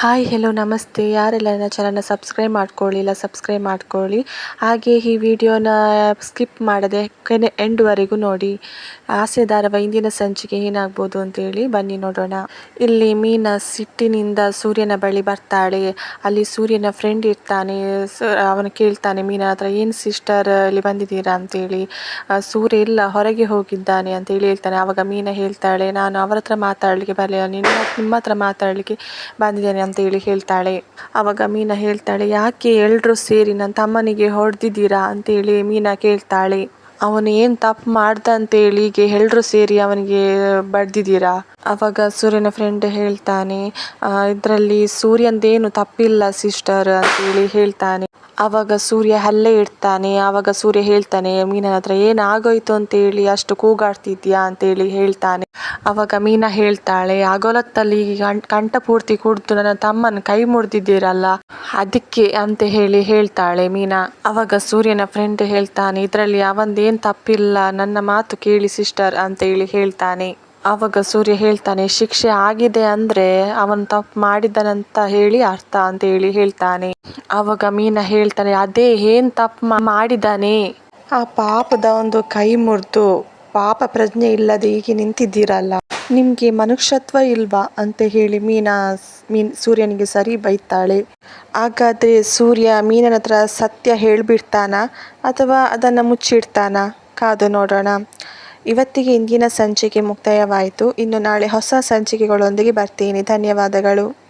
Hi hello ನಮಸ್ತೆ. ಯಾರೆಲ್ಲ ನನ್ನ ಚಾನಲ್ನ ಸಬ್ಸ್ಕ್ರೈಬ್ ಮಾಡ್ಕೊಳ್ಳಿಲ್ಲ ಸಬ್ಸ್ಕ್ರೈಬ್ ಮಾಡ್ಕೊಳ್ಳಿ, ಹಾಗೆ ಈ ವಿಡಿಯೋನ ಸ್ಕಿಪ್ ಮಾಡದೆ ಕೊನೆ ಎಂಡ್ವರೆಗೂ ನೋಡಿ. ಆಸೆ ಧಾರಾವಾಹಿ ಇಂದಿನ ಸಂಚಿಕೆ ಏನಾಗ್ಬೋದು ಅಂತೇಳಿ ಬನ್ನಿ ನೋಡೋಣ. ಇಲ್ಲಿ ಮೀನ ಸಿಟ್ಟಿನಿಂದ ಸೂರ್ಯನ ಬಳಿ ಬರ್ತಾಳೆ. ಅಲ್ಲಿ ಸೂರ್ಯನ ಫ್ರೆಂಡ್ ಇರ್ತಾನೆ. ಅವನು ಕೇಳ್ತಾನೆ, ಮೀನ ಹತ್ರ ಏನು ಸಿಸ್ಟರ್ ಇಲ್ಲಿ ಬಂದಿದ್ದೀರಾ? ಅಂತೇಳಿ. ಸೂರ್ಯ, ಇಲ್ಲ, ಹೊರಗೆ ಹೋಗಿದ್ದಾನೆ ಅಂತೇಳಿ ಹೇಳ್ತಾನೆ. ಆವಾಗ ಮೀನ ಹೇಳ್ತಾಳೆ, ನಾನು ಅವರ ಹತ್ರ ಮಾತಾಡಲಿಕ್ಕೆ ಬರಲಿಲ್ಲ. ನಿನ್ನ ನಿಮ್ಮ ಹತ್ರ ಮಾತಾಡಲಿಕ್ಕೆ ಬಂದಿದ್ದೇನೆ. ಅಂತ ಹೇಳಿ ಹೇಳ್ತಾಳೆ. ಅವಾಗ ಮೀನಾ ಹೇಳ್ತಾಳೆ, ಯಾಕೆ ಎಲ್ಲರೂ ಸೇರಿ ನನ್ನ ತಮ್ಮನಿಗೆ ಹೊಡೆದಿದ್ದೀರಾ? ಅಂತೇಳಿ ಮೀನಾ ಕೇಳ್ತಾಳೆ. ಅವನು ಏನು ತಪ್ಪು ಮಾಡ್ದ? ಅಂತೇಳಿ ಈಗ ಎಲ್ಲರೂ ಸೇರಿ ಅವನಿಗೆ ಬಡ್ದಿದ್ದೀರಾ? ಅವಾಗ ಸೂರ್ಯನ ಫ್ರೆಂಡ್ ಹೇಳ್ತಾನೆ ಇದರಲ್ಲಿ ಸೂರ್ಯಂದೇನು ತಪ್ಪಿಲ್ಲ ಸಿಸ್ಟರ್ ಅಂತೇಳಿ ಹೇಳ್ತಾನೆ. ಆವಾಗ ಸೂರ್ಯ ಹಲ್ಲೆ ಇಡ್ತಾನೆ ಆವಾಗ ಸೂರ್ಯ ಹೇಳ್ತಾನೆ, ಮೀನನ ಹತ್ರ ಏನಾಗೋಯ್ತು ಅಂತೇಳಿ ಅಷ್ಟು ಕೂಗಾಡ್ತಿದ್ಯಾ ಅಂತೇಳಿ ಹೇಳ್ತಾನೆ. ಆವಾಗ ಮೀನಾ ಹೇಳ್ತಾಳೆ ಆಗೋಲತ್ತಲ್ಲಿ ಕಂಠ ಪೂರ್ತಿ ಕುಡ್ದು ನನ್ನ ತಮ್ಮನ ಕೈ ಮುರಿದಿದ್ದೀರಲ್ಲ, ಅದಕ್ಕೆ ಅಂತ ಹೇಳಿ ಹೇಳ್ತಾಳೆ ಮೀನಾ. ಅವಾಗ ಸೂರ್ಯನ ಫ್ರೆಂಡ್ ಹೇಳ್ತಾನೆ, ಇದರಲ್ಲಿ ಅವಂದೇನು ತಪ್ಪಿಲ್ಲ, ನನ್ನ ಮಾತು ಕೇಳಿ ಸಿಸ್ಟರ್ ಅಂತ ಹೇಳಿ ಹೇಳ್ತಾನೆ. ಆವಾಗ ಸೂರ್ಯ ಹೇಳ್ತಾನೆ, ಶಿಕ್ಷೆ ಆಗಿದೆ ಅಂದ್ರೆ ಅವನು ತಪ್ಪು ಮಾಡಿದನಂತ ಹೇಳಿ ಅರ್ಥ ಅಂತ ಹೇಳಿ ಹೇಳ್ತಾನೆ. ಆವಾಗ ಮೀನ ಹೇಳ್ತಾನೆ, ಅದೇ ಏನ್ ತಪ್ಪು ಮಾಡಿದಾನೆ ಆ ಪಾಪದ ಒಂದು ಕೈ ಮುರಿದು, ಪಾಪ ಪ್ರಜ್ಞೆ ಇಲ್ಲದೆ ಹೀಗೆ ನಿಂತಿದ್ದೀರಲ್ಲ, ನಿಮ್ಗೆ ಮನುಷ್ಯತ್ವ ಇಲ್ವಾ? ಅಂತ ಹೇಳಿ ಮೀನಾ ಮೀನ್, ಸೂರ್ಯನಿಗೆ ಸರಿ ಬೈತಾಳೆ. ಹಾಗಾದ್ರೆ ಸೂರ್ಯ ಮೀನನ ಹತ್ರ ಸತ್ಯ ಹೇಳ್ಬಿಡ್ತಾನ ಅಥವಾ ಅದನ್ನು ಮುಚ್ಚಿಡ್ತಾನ? ಕಾದು ನೋಡೋಣ. ಇವತ್ತಿಗೆ ಇಂದಿನ ಸಂಚಿಕೆ ಮುಕ್ತಾಯವಾಯಿತು. ಇನ್ನು ನಾಳೆ ಹೊಸ ಸಂಚಿಕೆಗಳೊಂದಿಗೆ ಬರ್ತೀನಿ. ಧನ್ಯವಾದಗಳು.